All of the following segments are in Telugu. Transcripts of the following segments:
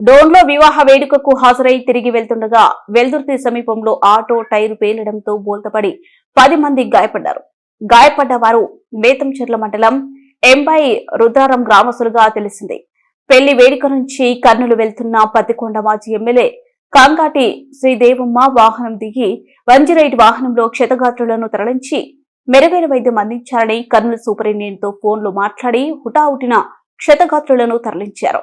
డోన్లో వివాహ వేడుకకు హాజరై తిరిగి వెళ్తుండగా వెల్దుర్తి సమీపంలో ఆటో టైరు పేలడంతో బోల్తపడి పది మంది గాయపడ్డారు. గాయపడ్డ వారు బేతంచెర్ల మండలం ఎంబై రుద్రారం గ్రామస్తులుగా తెలిసింది. పెళ్ళి వేడుక నుంచి కర్నూలు వెళ్తున్న పత్తికొండ మాజీ ఎమ్మెల్యే కాంగాటి శ్రీదేవమ్మ వాహనం దిగి వంజిరైట్ వాహనంలో క్షతగాత్రులను తరలించి మెరుగైన వైద్యం అందించాలని కర్నూలు సూపరింటెండెంట్తో ఫోన్లో మాట్లాడి హుటాహుటిన క్షతగాత్రులను తరలించారు.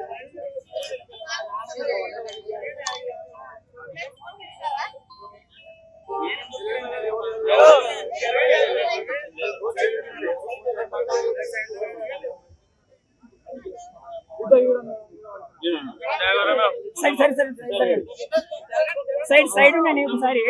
Side side side side side side ఉండండి ఒకసారి